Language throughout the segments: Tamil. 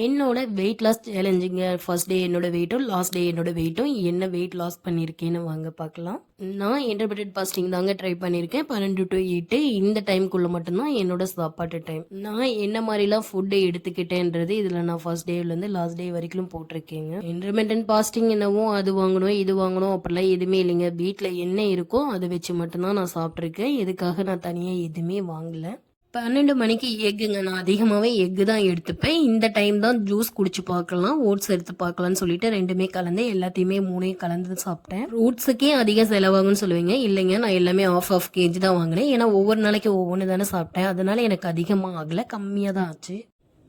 என்னோட வெயிட் லாஸ் சேலஞ்சுங்க ஃபர்ஸ்ட் டே என்னோட வெயிட்டும் லாஸ்ட் டே என்னோட வெயிட்டும் என்ன வெயிட் லாஸ் பண்ணியிருக்கேன்னு வாங்க பார்க்கலாம் நான் இன்டர்பிரேட் பாஸ்டிங் தாங்க ட்ரை பண்ணியிருக்கேன் பன்னெண்டு டு எயிட்டு இந்த டைம்குள்ளே மட்டும்தான் என்னோட சாப்பாட்டு டைம் நான் என்ன மாதிரிலாம் ஃபுட்டை எடுத்துக்கிட்டேன்றது இதில் நான் ஃபர்ஸ்ட் டேலேருந்து லாஸ்ட் டே வரைக்கும் போட்டிருக்கேங்க. இன்டர்மீடியன்ட் பாஸ்டிங் என்னவோ அது வாங்கணும் இது வாங்கணும் அப்படிலாம் எதுவுமே இல்லைங்க. வீட்டில் என்ன இருக்கோ அதை வச்சு மட்டும்தான் நான் சாப்பிட்ருக்கேன் இதுக்காக நான் தனியாக எதுவுமே வாங்கலை. பன்னெண்டு மணிக்கு எக்குங்க. நான் அதிகமாகவே எக்கு தான் எடுத்துப்பேன். இந்த டைம் தான் ஜூஸ் குடிச்சு பார்க்கலாம் ஓட்ஸ் எடுத்து பார்க்கலாம்னு சொல்லிட்டு ரெண்டுமே கலந்து எல்லாத்தையுமே மூணையும் கலந்து சாப்பிட்டேன். ஓட்ஸுக்கே அதிக செலவாகும்னு சொல்லுவீங்க. இல்லைங்க நான் எல்லாமே ஆஃப் ஆஃப் கேஜி தான் வாங்கினேன். ஏன்னா ஒவ்வொரு நாளைக்கு ஒவ்வொன்று தானே சாப்பிட்டேன். அதனால எனக்கு அதிகமாக ஆகலை கம்மியாக தான் ஆச்சு.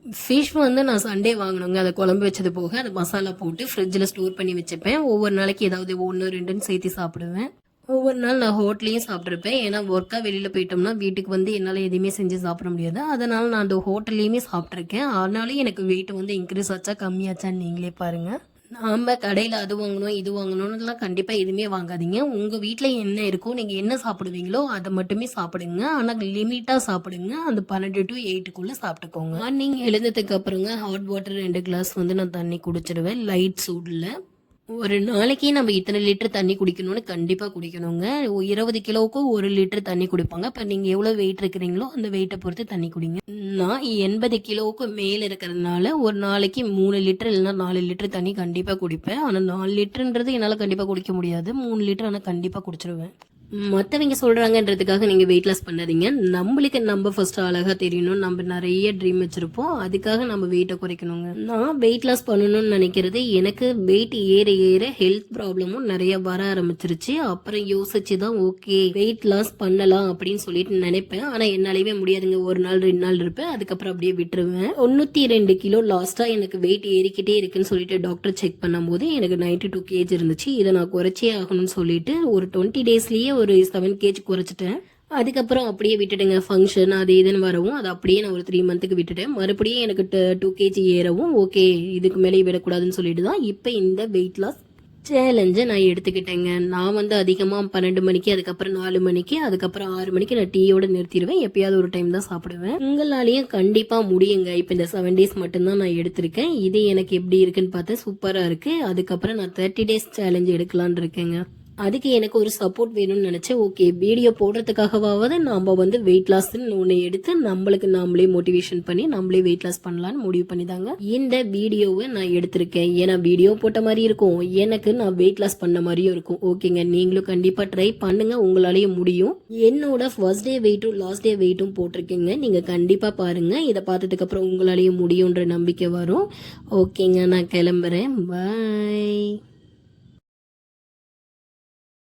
ஃபிஷ் வந்து நான் சண்டே வாங்கினோங்க. அதை குழம்பு வச்சது போக அதை மசாலா போட்டு ஃப்ரிட்ஜில் ஸ்டோர் பண்ணி வச்சுப்பேன். ஒவ்வொரு நாளைக்கு ஏதாவது ஒன்று ரெண்டுன்னு சேர்த்து சாப்பிடுவேன். ஒவ்வொரு நாள் நான் ஹோட்டலையும் சாப்பிட்ருப்பேன் ஏன்னா ஒர்க்காக வெளியில் போயிட்டோம்னா வீட்டுக்கு வந்து என்னால் எதுவுமே செஞ்சு சாப்பிட முடியாது. அதனால் நான் அந்த ஹோட்டல்லையுமே சாப்பிட்ருக்கேன் ஆனாலும் எனக்கு வெயிட் வந்து இன்க்ரீஸ் ஆச்சா கம்மியாச்சான்னு நீங்களே பாருங்கள் நாம் கடையில் அது வாங்கணும் இது வாங்கணும்னுலாம் கண்டிப்பாக எதுவுமே வாங்காதீங்க. உங்கள் வீட்டில் என்ன இருக்கோ நீங்கள் என்ன சாப்பிடுவீங்களோ அதை மட்டுமே சாப்பிடுங்க. ஆனால் லிமிட்டாக சாப்பிடுங்க. அந்த பன்னெண்டு டு எயிட்டுக்குள்ளே சாப்பிட்டுக்கோங்க. மார்னிங் எழுந்ததுக்கு அப்புறங்க ஹாட் வாட்டர் ரெண்டு கிளாஸ் வந்து நான் தண்ணி குடிச்சிடுவேன் லைட் சூடில். ஒரு நாளைக்கு நம்ம இத்தனை லிட்டர் தண்ணி குடிக்கணும்னு கண்டிப்பாக குடிக்கணுங்க. இருபது கிலோவுக்கு ஒரு லிட்டர் தண்ணி குடிப்பாங்க. இப்போ நீங்கள் எவ்வளோ வெயிட் இருக்கிறீங்களோ அந்த வெயிட்டை பொறுத்து தண்ணி குடிங்க. நான் எண்பது கிலோவுக்கு மேலே இருக்கிறதுனால ஒரு நாளைக்கு மூணு லிட்டர் இல்லைன்னா நாலு லிட்டர் தண்ணி கண்டிப்பாக குடிப்பேன். ஆனால் நாலு லிட்டருன்றது என்னால் கண்டிப்பாக குடிக்க முடியாது. மூணு லிட்டர் ஆனால் கண்டிப்பாக குடிச்சிருவேன். மற்றவங்க சொல்கிறாங்கன்றதுக்காக நீங்கள் வெயிட் லாஸ் பண்ணாதீங்க. நம்மளுக்கு நம்ம ஃபஸ்ட்டு அழகாக தெரியணும். நம்ம நிறைய ட்ரீம் வச்சுருப்போம். அதுக்காக நம்ம வெயிட்டை குறைக்கணுங்க. நான் வெயிட் லாஸ் பண்ணணும்னு நினைக்கிறது எனக்கு வெயிட் ஏற ஏற ஹெல்த் ப்ராப்ளமும் நிறைய வர ஆரம்பிச்சிருச்சு. அப்புறம் யோசிச்சு தான் ஓகே வெயிட் லாஸ் பண்ணலாம் அப்படின்னு சொல்லிட்டு நினைப்பேன். ஆனால் என்னாலேயே முடியாதுங்க. ஒரு நாள் ரெண்டு நாள் இருப்பேன். அதுக்கப்புறம் அப்படியே விட்டுருவேன். தொண்ணூற்றி ரெண்டு கிலோ லாஸ்ட்டாக எனக்கு வெயிட் ஏறிக்கிட்டே இருக்குன்னு சொல்லிட்டு டாக்டர் செக் பண்ணும்போது எனக்கு நைன்டி டூ கேஜ் இருந்துச்சு. இதை நான் குறைச்சே ஆகணும்னு சொல்லிட்டு ஒரு டுவெண்ட்டி டேஸ்லேயே ஒரு செவன் கேஜ் குறைச்சிட்டேன். அதுக்கப்புறம் அப்படியே விட்டுட்டேங்க ஃபங்க்ஷன் அது இதுன்னு வரவும் அது அப்படியே நான் ஒரு த்ரீ மந்த்துக்கு விட்டுட்டேன். மறுபடியும் எனக்கு டூ கேஜி ஏறவும் ஓகே இதுக்கு மேலே விடக்கூடாதுன்னு சொல்லிட்டு தான் இப்போ இந்த வெயிட் லாஸ் சேலஞ்சை நான் எடுத்துக்கிட்டேங்க. நான் வந்து அதிகமாக பன்னெண்டு மணிக்கு அதுக்கப்புறம் நாலு மணிக்கு அதுக்கப்புறம் ஆறு மணிக்கு நான் டீயோட நிறுத்திடுவேன். எப்பயாவது ஒரு டைம் தான் சாப்பிடுவேன். உங்களாலேயும் கண்டிப்பாக முடியுங்க. இப்போ இந்த செவன் டேஸ் மட்டும்தான் நான் எடுத்திருக்கேன். இது எனக்கு எப்படி இருக்குன்னு பார்த்தா சூப்பராக இருக்குது அதுக்கப்புறம் நான் தேர்ட்டி டேஸ் சேலஞ்ச் எடுக்கலான்னு இருக்கேங்க. அதுக்கு எனக்கு ஒரு சப்போர்ட் வேணும்னு நினச்சேன். ஓகே வீடியோ போடுறதுக்காகவாவது நம்ம வந்து வெயிட் லாஸ்ன்னு ஒன்று எடுத்து நம்மளுக்கு நாமளே மோட்டிவேஷன் பண்ணி நம்மளே வெயிட் லாஸ் பண்ணலான்னு முடிவு பண்ணி தாங்க இந்த வீடியோவை நான் எடுத்திருக்கேன். ஏன்னா வீடியோ போட்ட மாதிரி இருக்கும். எனக்கு நான் வெயிட் லாஸ் பண்ண மாதிரியும் இருக்கும். ஓகேங்க நீங்களும் கண்டிப்பாக ட்ரை பண்ணுங்க. உங்களாலேயும் முடியும். என்னோட ஃபர்ஸ்ட் டே வெயிட்டும் லாஸ்ட் டே வெயிட்டும் போட்டிருக்கீங்க. நீங்கள் கண்டிப்பாக பாருங்கள் இதை பார்த்ததுக்கு அப்புறம் உங்களாலேயும் முடியுன்ற நம்பிக்கை வரும். ஓகேங்க நான் கிளம்புறேன். பாய்